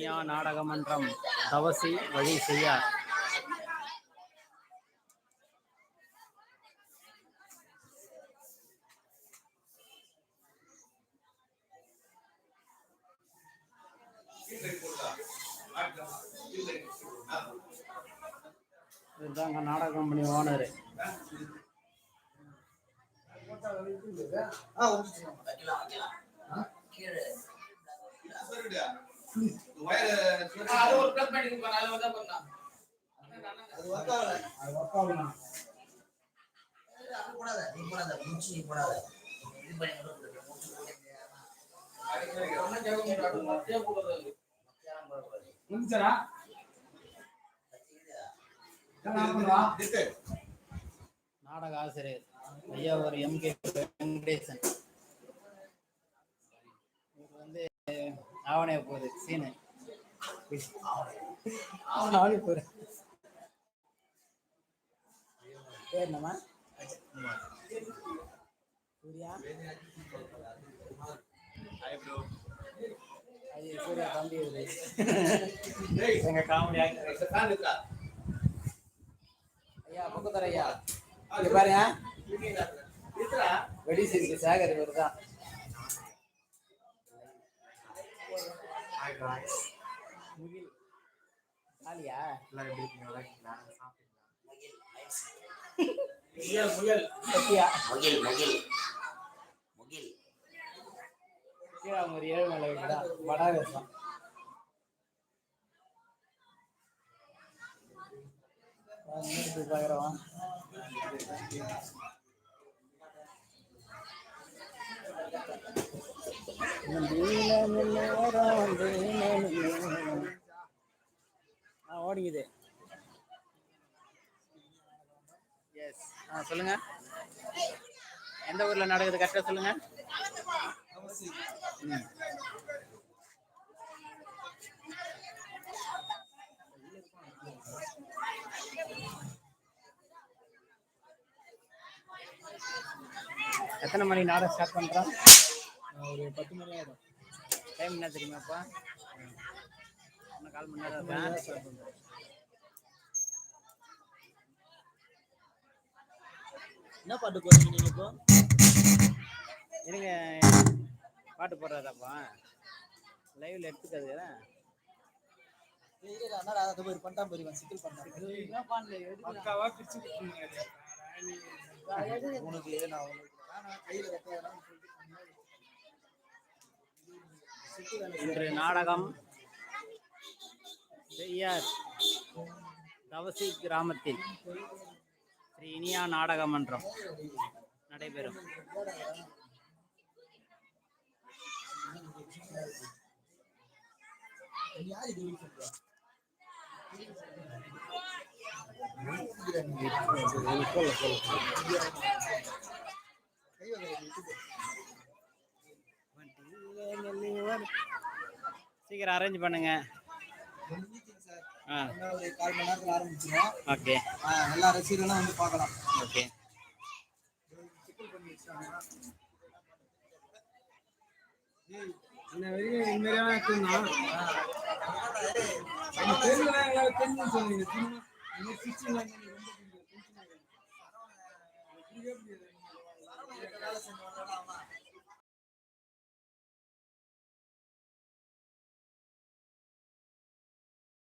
இனியா நாடகமன்றம் தவசி வழி செய்ய இதுதாங்க நாடக கம்பெனி ஓனரு அது ஒரு ப்ளக் பண்ணி கொடுப்பாங்க அதை வந்து பண்ணலாம். ஒன்றும் கேட்க முடியாது அது மொத்தையா போடுறது நாடக ஆசிரியர் ஐயா ஒரு எம்கே வெங்கடேசன். இவர் வந்து ஆவணைய போகுது சீனு. ஆவணி போகுது பேர் என்னம்மா சூர்யா அது சூர்யா தம்பி எங்க காமெடி ஐயா பக்கத்தர ஐயா இங்க பாருங்க வெடி சிரிக்கு சேகர் இவர் தான் முகில் காலியா முயல் முயல் சத்தியா முகில் முகில் முகில் கீழே அவங்க ஒரு ஏழு மேல வைக்கிறா வடாகசம் பார்க்குறவன் ஆ ஓடிங்குது எஸ் ஆ சொல்லுங்க. எந்த ஊர்ல நடக்குது? கரெக்டாக சொல்லுங்க. எத்தனை மணி நாடகம் ஸ்டார்ட் பண்றோம்? ஒரு பத்து மணி ஆகும் டைம் என்ன தெரியுமாப்பா கால் மணி நேரம்? என்ன பாட்டு போறீங்க நீங்க இப்போ? இருங்க. பாட்டு போடுறதாப்பா. லைவ்ல எடுத்துக்காது இல்ல அண்ணா அதை போய் செய்யார் தவசி கிராமத்தில் ஸ்ரீ இனியா நாடக மன்றம் நடைபெறும். சீக்கிரம் அரேஞ்ச் பண்ணுங்க ஒரு கால் மணி நேரத்துல ஆரம்பிச்சிடும் ஓகே. எல்லா ரசிகர்களும் வந்து பார்க்கலாம். ஓகே. இன்ன வரைக்கும் தெரிஞ்சு சொன்னீங்க ரொம்ப